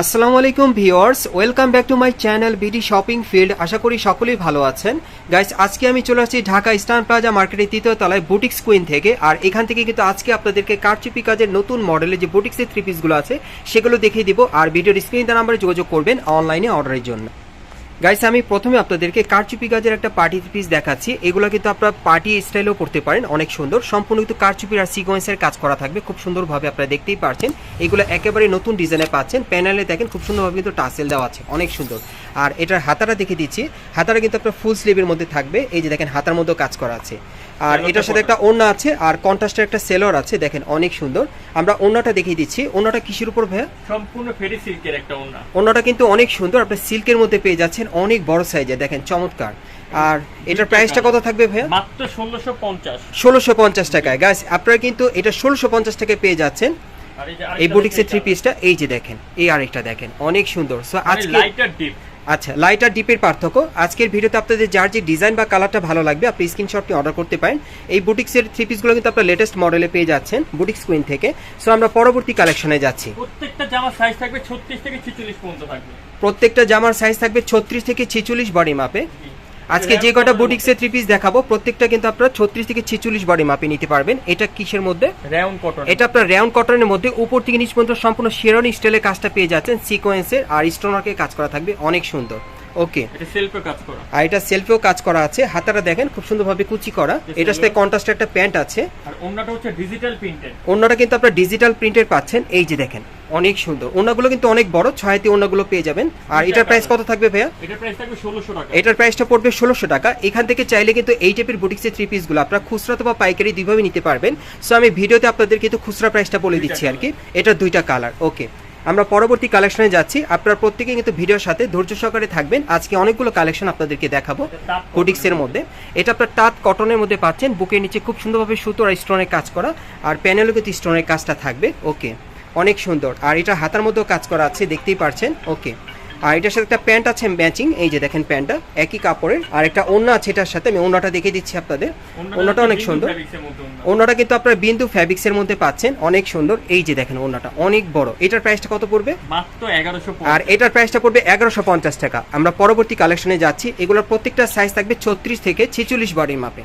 আসসালামু আলাইকুম viewers, welcome back to my channel BD shopping field. আশা করি সকলেই ভালো আছেন। গাইস, আজকে আমি চলে আসছি ঢাকা স্টান প্লাজা মার্কেটের তৃতীয় তলায় বুটিক্স কুইন থেকে। আর এখান থেকে কিন্তু আজকে আপনাদেরকে কারচুপি কাজের নতুন মডেলের যে বুটিক্সের থ্রি পিসগুলো আছে, সেগুলো দেখিয়ে দিব। আর ভিডিওর স্ক্রিন তার নাম্বারে যোগাযোগ করবেন অনলাইনে অর্ডারের জন্য। গাইস আমি প্রথমে আপনাদেরকে কারচুপি গাজের একটা পার্টি পিস দেখাচ্ছি। এগুলো কিন্তু আপনারা পার্টি স্টাইলেও করতে পারেন, অনেক সুন্দর। সম্পূর্ণ কিন্তু কারচুপির আর সিকোয়েন্সের কাজ করা থাকবে। খুব সুন্দরভাবে আপনারা দেখতেই পারছেন। এগুলো একেবারে নতুন ডিজাইনে পাচ্ছেন। প্যানেলে দেখেন, খুব সুন্দরভাবে কিন্তু টাসেল দেওয়া আছে। অনেক সুন্দর। আর এটার হাতাটা দেখে দিচ্ছি। হাতাটা কিন্তু আপনার ফুল স্লিভের মধ্যে থাকবে। এই যে দেখেন, হাতার মধ্যেও কাজ করা আছে। আর এটার সাথে একটা ওড়না আছে আর কন্ট্রাস্টের একটা সেলর আছে দেখেন অনেক সুন্দর। আমরা ওড়নাটা দেখিয়ে দিচ্ছি। ওড়নাটা কিসের উপর ভাইয়া? সম্পূর্ণ ফেরি সিল্কের একটা ওড়না। ওড়নাটা কিন্তু অনেক সুন্দর। আপনি সিল্কের মধ্যে পেয়ে যাচ্ছেন অনেক বড় সাইজে দেখেন চমৎকার। আর এটার প্রাইসটা কত থাকবে ভাইয়া? মাত্র ষোলোশো পঞ্চাশ। ষোলোশো পঞ্চাশ টাকায়। গাছ আপনারা কিন্তু এটা ষোলোশো পঞ্চাশ টাকায় পেয়ে যাচ্ছেন। এই বুটিক্সের থ্রি পিসটা এই যে দেখেন এই আরেকটা দেখেন অনেক সুন্দর। সো মানে আজকে লাইটার ডিপ আচ্ছা লাইট আর ডিপের পার্থক্য। আজকের ভিডিওতে আপনাদের যার যে ডিজাইন বা কালারটা ভালো লাগবে আপনি স্ক্রিনশটটি অর্ডার করতে পারেন। এই বুটিক্সের থ্রি পিসগুলো কিন্তু আপনার লেটেস্ট মডেলে পেয়ে যাচ্ছেন বুটিক্স কুইন থেকে। সো আমরা পরবর্তী কালেকশনে যাচ্ছি। প্রত্যেকটা জামার সাইজ থাকবে ছত্রিশ থেকে ছিচল্লিশ পর্যন্ত থাকবে। প্রত্যেকটা জামার সাইজ থাকবে ছত্রিশ থেকে ছেচল্লিশ বডি মাপে আজকে যে কটা বুটিক্সের থ্রি পিস দেখাবো প্রত্যেকটা কিন্তু আপনারা ছত্রিশ থেকে ছেচল্লিশ বডি মাপে নিতে পারবেন। এটা কিসের মধ্যে? রাউন্ড কটন এটা আপনার রাউন্ড কটনের মধ্যে। উপর থেকে নিচ পর্যন্ত সম্পূর্ণ শেরন স্টাইলের কাজটা পেয়ে যাচ্ছেন। সিকোয়েন্সের আর স্টোনারকে কাজ করা থাকবে। অনেক সুন্দর। ওকে এটা সেলফে কাজ করা। আর এটা সেলফেও কাজ করা আছে। হাতাটা দেখেন খুব সুন্দরভাবে কুচি করা। এটার সাথে কন্ট্রাস্টের একটা প্যান্ট আছে। আর ওড়নাটা হচ্ছে ডিজিটাল প্রিন্টেড অন্যটা কিন্তু আপনার ডিজিটাল প্রিন্টের পাচ্ছেন। এই যে দেখেন অনেক সুন্দর। ওনাগুলো কিন্তু অনেক বড় ছয়টি ওনাগুলো পেয়ে যাবেন। আর এটার প্রাইস কত থাকবে ভাইয়া? এটার প্রাইস থাকবে ষোলোশো টাকা। এটার প্রাইসটা পড়বে ষোলোশো টাকা। এখান থেকে চাইলে কিন্তু এই টাইপের বুটিক্সের থ্রি পিসগুলো আপনারা খুচরা অথবা পাইকারি দুইভাবে নিতে পারবেন। সো আমি ভিডিওতে আপনাদের কিন্তু খুচরা প্রাইসটা বলে দিচ্ছি আর কি। এটা দুইটা কালার ওকে আমরা পরবর্তী কালেকশনে যাচ্ছি। আপনারা প্রত্যেকে কিন্তু ভিডিওর সাথে ধৈর্য সহকারে থাকবেন। আজকে অনেকগুলো কালেকশন আপনাদেরকে দেখাবো তাঁত বুটিক্সের মধ্যে। এটা আপনার তাঁত কটনের মধ্যে পাচ্ছেন। বুকের নিচে খুব সুন্দরভাবে সুতো আর স্টোনের কাজ করা। আর প্যানেলও কিন্তু স্টোনের কাজটা থাকবে। ওকে অনেক সুন্দর। আর এটা হাতার মধ্যেও কাজ করা আছে, দেখতেই পারছেন। ওকে আর এটার সাথে একটা প্যান্ট আছে ম্যাচিং এই যে দেখেন প্যান্টটা একই কাপড়ের। আর একটা ওড়না আছে এটার সাথে আমি ওড়নাটা দেখে দিচ্ছি আপনাদের। ওড়নাটা অনেক সুন্দর। ওড়নাটা কিন্তু আপনার বিন্দু ফ্যাব্রিক্সের মধ্যে পাচ্ছেন অনেক সুন্দর। এই যে দেখেন ওড়নাটা অনেক বড়। এটার প্রাইসটা কত পড়বে? মাত্র এগারোশো আর এটার প্রাইসটা পড়বে এগারোশো পঞ্চাশ টাকা। আমরা পরবর্তী কালেকশনে যাচ্ছি। এগুলোর প্রত্যেকটা সাইজ থাকবে ছত্রিশ থেকে ছেচল্লিশ বডির মাপে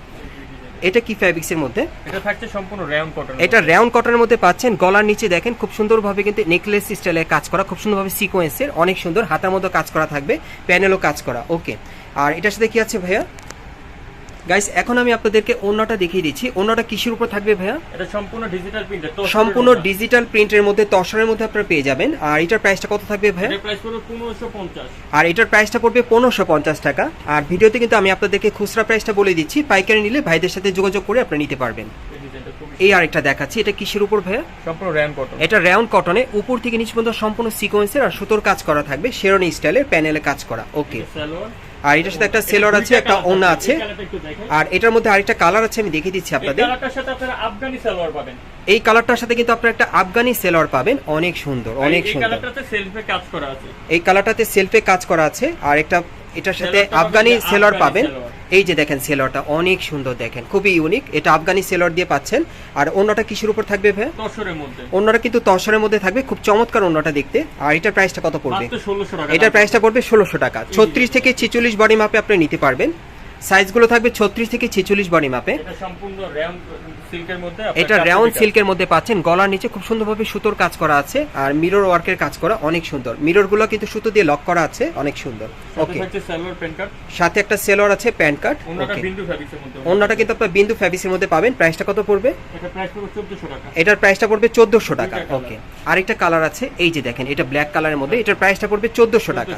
এটা কি ফ্যাব্রিক্সের মধ্যে? এটা থাকছে সম্পূর্ণ রাউন্ড কটন এটা রাউন্ড কটনের মধ্যে পাচ্ছেন। গলার নিচে দেখেন খুব সুন্দরভাবে কিন্তু নেকলেস স্টাইলে কাজ করা খুব সুন্দরভাবে সিকোয়েন্সের অনেক সুন্দর হাতার মতো কাজ করা থাকবে প্যানেলও কাজ করা। ওকে আর এটার সাথে কি আছে ভাইয়া? গাইস এখন আমি আপনাদেরকে অন্যটা দেখিয়ে দিচ্ছি। অন্যটা কিসের উপর থাকবে ভাইয়া? এটা সম্পূর্ণ ডিজিটাল প্রিন্টেড সম্পূর্ণ ডিজিটাল প্রিন্টের মধ্যে তসরের মধ্যে আপনারা পেয়ে যাবেন। আর এটার প্রাইসটা কত থাকবে ভাইয়া? এটার প্রাইস পড়বে পনেরোশো পঞ্চাশ। আর এটার প্রাইসটা পড়বে পনেরোশো পঞ্চাশ টাকা। আর ভিডিওতে কিন্তু আমি আপনাদেরকে খুচরা প্রাইসটা বলে দিচ্ছি। পাইকারি নিলে ভাইদের সাথে যোগাযোগ করে আপনারা নিতে পারবেন। এই আরেকটা দেখাচ্ছি। এটা কিসের উপর ভাইয়া? সম্পূর্ণ রাউন্ড কটন এটা রাউন্ড কটনে উপর থেকে নিচ পর্যন্ত সম্পূর্ণ সিকোয়েন্সের আর সুতোর কাজ করা থাকবে। শেরনি স্টাইলের প্যানেলে কাজ করা। ওকে আর এটার সাথে একটা সেলর আছে একটা ওনা আছে। আর এটার মধ্যে আরেকটা কালার আছে আমি দেখিয়ে দিচ্ছি আপনাদের। কালারটার সাথে আপনারা আফগানি সালোয়ার পাবেন। এই কালারটার সাথে কিন্তু আপনারা একটা আফগানি সেলর পাবেন অনেক সুন্দর অনেক এই সুন্দর। কালারটাতে সেলফে কাজ করা আছে। এই কালারটাতে সেলফে কাজ করা আছে আর একটা এটার সাথে আফগানি সেলর পাবেন। এই যে দেখেন সেলরটা অনেক সুন্দর দেখেন খুবই ইউনিক এটা আফগানি সেলর দিয়ে পাচ্ছেন। আর অন্যটা কিসের উপর থাকবে ভাই? তসরের মধ্যে। অন্যটা কিন্তু তসরের মধ্যে থাকবে খুব চমৎকার অন্যটা দেখতে। আর এটার প্রাইসটা কত পড়বে? এটার প্রাইসটা পড়বে ষোলোশো টাকা। ছত্রিশ থেকে ছেচল্লিশ বডি মাপে আপনি নিতে পারবেন। সাইজগুলো থাকবে ছত্রিশ থেকে ছেচল্লিশ বডি মাপে। এটা রাউন্ড সিল্কের মধ্যে পাচ্ছেন। গলার নিচে খুব সুন্দরভাবে সুতোর কাজ করা আছে আর মিরর ওয়ার্কের কাজ করা অনেক সুন্দর। মিররগুলো কিন্তু সুতো দিয়ে লক করা আছে অনেক সুন্দর। ওকে সালোয়ার সাথে একটা সেলর আছে প্যান্ট কার্ড অন্যটা কিন্তু আপনার বিন্দু ফ্যাব্রিক্সের মধ্যে পাবেন। প্রাইসটা কত পড়বে? এটার প্রাইসটা পড়বে চোদ্দশো টাকা। ওকে আরেকটা কালার আছে এই যে দেখেন এটা ব্ল্যাক কালারের মধ্যে। এটার প্রাইসটা পড়বে চোদ্দশো টাকা।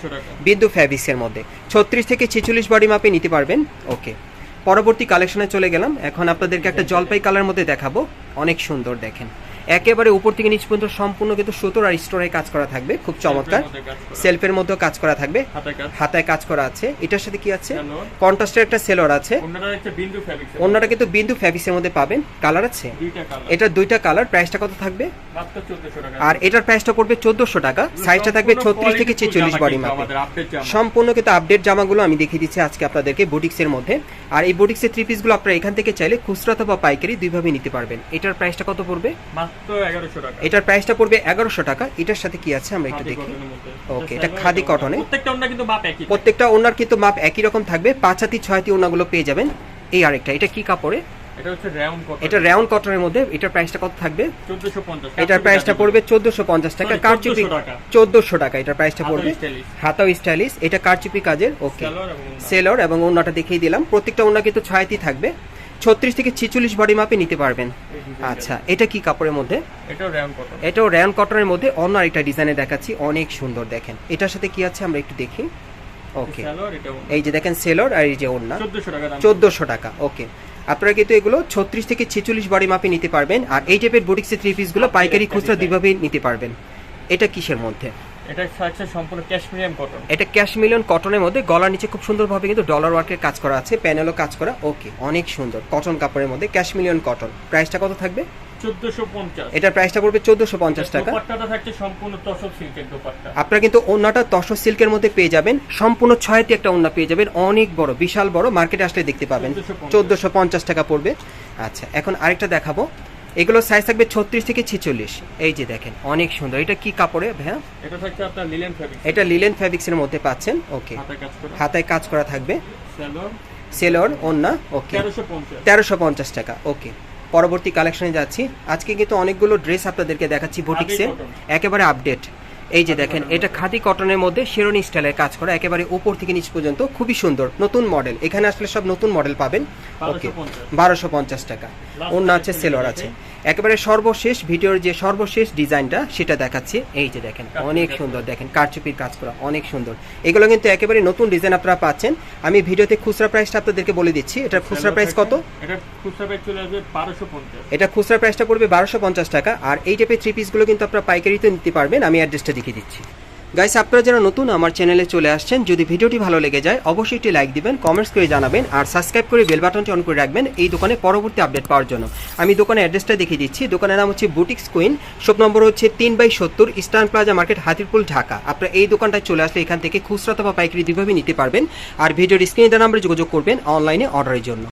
বিন্দু ফ্যাব্রিক্সের মধ্যে। ছত্রিশ থেকে ছেচল্লিশ বডি মাপে নিতে পারবেন। ওকে। পরবর্তী কালেকশনে চলে গেলাম। এখন আপনাদেরকে একটা জলপাই কালার মধ্যে দেখাবো। অনেক সুন্দর দেখেন। একেবারে উপর থেকে নিচ পর্যন্ত সম্পূর্ণ কিন্তু সুতোর আর স্টোনের কাজ করা থাকবে খুব চমৎকার। সেলফের মধ্যেও কাজ করা থাকবে। হাতায় কাজ। করা আছে। এটার সাথে কি আছে। কন্ট্রাস্টের একটা সেলর আছে। অন্যটা কিন্তু বিন্দু ফ্যাব্রিক্সের মধ্যে পাবেন। কালার আছে? এটা দুইটা কালার প্রাইসটা কত থাকবে? আর এটার প্রাইসটা পড়বে চোদ্দশো টাকা। সাইজটা থাকবে ছত্রিশ থেকে ছেচল্লিশ বডি মাপে সম্পূর্ণ কিন্তু আপডেট জামাগুলো আমি দেখিয়ে দিচ্ছি আজকে আপনাদেরকে বুটিক্সের মধ্যে। আর এই বুটিক্সের থ্রি পিসগুলো আপনারা এখান থেকে চাইলে খুচরা অথবা পাইকারি দুইভাবে নিতে পারবেন। এটার প্রাইসটা কত পড়বে? মাত্র মাত্র এগারোশো টাকা। এটার প্রাইসটা পড়বে এগারোশো টাকা। এটার সাথে কি আছে? আমরা একটু দেখি। Okay, এটা খাদি কটনে। প্রত্যেকটা ওন্না কিন্তু মাপ একই। প্রত্যেকটা ওনার কিন্তু মাপ একই রকম থাকবে। পাঁচ হাতি ছয় হাতি ওনাগুলো পেয়ে যাবেন। এই আরেকটা। এটা কি কাপড়ে? এটা হচ্ছে রাউন্ড কটন এটা রাউন্ড কটনের মধ্যে এটার প্রাইসটা কত থাকবে? 1450 এটার প্রাইসটা পড়বে চোদ্দশো পঞ্চাশ টাকা। কারচুপি 1400 টাকা। চোদ্দশো টাকা এটার প্রাইসটা পড়বে। হাতাও স্টাইলিশ এটা কারচুপি কাজের। ওকে ওন্না। সেলর এবং ওনাটা দেখিয়ে দিলাম। প্রত্যেকটা ওনা কিন্তু ছয়টি থাকবে। ছত্রিশ থেকে ছিচল্লিশ বডি মাপে নিতে পারবেন। আচ্ছা এটা কি কাপড়ের মধ্যে? এটাও র্যান কটনের মধ্যে। অন্য আরেকটা ডিজাইনে দেখাচ্ছি অনেক সুন্দর দেখেন। এটার সাথে কি আছে? আমরা একটু দেখি। ওকে। এই যে দেখেন সেলর আর এই যে ওড়না। 1400 টাকা দাম। চোদ্দোশো টাকা ওকে আপনারা কিন্তু এগুলো ছত্রিশ থেকে ছেচল্লিশ বডি মাপে নিতে পারবেন। আর এই টাইপের বুটিক্সের থ্রি পিসগুলো পাইকারি খুচরা design। নিতে পারবেন। এটা কিসের মধ্যে? এটা থাকছে সম্পূর্ণ ক্যাশমিরিয়াম কটন এটা ক্যাশমিলিয়ন কটনের মধ্যে গলার নিচে খুব সুন্দরভাবে কিন্তু ডলার ওয়ার্কের কাজ করা আছে প্যানেলও কাজ করা ওকে অনেক সুন্দর কটন কাপড়ের মধ্যে ক্যাশমিলিয়ন কটন প্রাইসটা কত থাকবে? 1450 এটার প্রাইসটা পড়বে চোদ্দোশো পঞ্চাশ টাকা। দোপাট্টাটা থাকছে সম্পূর্ণ তসর সিল্কের দোপাট্টা। আপনারা কিন্তু ওন্নাটা তসর সিল্কের মধ্যে পেয়ে যাবেন সম্পূর্ণ ছয়টি একটা ওন্না পেয়ে যাবেন অনেক বড় বিশাল বড় মার্কেটে আসলে দেখতে পাবেন। 1450 চোদ্দোশো পঞ্চাশ টাকা পড়বে। আচ্ছা এখন আরেকটা দেখাবো। এগুলো সাইজ থাকবে ছত্রিশ থেকে ছেচল্লিশ। এই যে দেখেন অনেক সুন্দর। এটা কি কাপড়ে ভাইয়া? এটা থাকছে আপনার লিলেন ফেব্রিক এটা লিলেন ফ্যাব্রিক্সের মধ্যে পাচ্ছেন ওকে হাতে কাজ করা। হাতায় কাজ করা থাকবে। সেলর। ওন্না ওকে 1350 তেরোশো পঞ্চাশ টাকা ওকে পরবর্তী কালেকশনে যাচ্ছি। আজকে কিন্তু অনেকগুলো ড্রেস আপনাদেরকে দেখাচ্ছি cotton। একেবারে আপডেট এই যে দেখেন এটা খাদি কটনের মধ্যে শেরনি স্টাইলের কাজ করা একেবারে উপর থেকে নিচ পর্যন্ত। খুবই সুন্দর নতুন মডেল এখানে আসলে সব নতুন মডেল পাবেন। ওকে বারোশো পঞ্চাশ টাকা। অন্য আছে সেলর আছে। একেবারে সর্বশেষ ভিডিওর যে সর্বশেষ ডিজাইনটা সেটা দেখাচ্ছি। এই যে দেখেন অনেক সুন্দর দেখেন কারচুপির কাজ করা অনেক সুন্দর। এগুলো কিন্তু একেবারে নতুন ডিজাইন আপনারা পাচ্ছেন। আমি ভিডিওতে খুচরা প্রাইসটা আপনাদেরকে বলে দিচ্ছি। এটার খুচরা প্রাইস কত? এটা খুচরা প্রাইস চলে আসবে 1250 এটা খুচরা প্রাইসটা পড়বে বারোশো পঞ্চাশ টাকা। আর এই টাইপের থ্রি পিসগুলো কিন্তু আপনারা পাইকারিতে নিতে পারবেন। আমি অ্যাড্রেসটা দেখিয়ে দিচ্ছি। গাইস আপনারা যারা নতুন আমার চ্যানেলে চলে আসছেন, যদি ভিডিওটি ভালো লেগে যায়, অবশ্যই একটি লাইক দিবেন কমেন্টস করে জানাবেন, আর সাবস্ক্রাইব করে বেল বাটনটি অন করে রাখবেন এই দোকানে পরবর্তী আপডেট পাওয়ার জন্য। আমি দোকানের অ্যাড্রেসটা দেখিয়ে দিচ্ছি। দোকানের নাম হচ্ছে বুটিক্স কুইন শপ নম্বর হচ্ছে তিন বাই সত্তর Eastern Plaza market Hatirpool, Dhaka. আপনারা এই দোকানটায় চলে আসলে এখান থেকে খুচরা অথবা পাইকারি দুইভাবে নিতে পারবেন। আর ভিডিওর স্ক্রিনে দেওয়া নাম্বারে যোগাযোগ করবেন অনলাইনে অর্ডারের জন্য।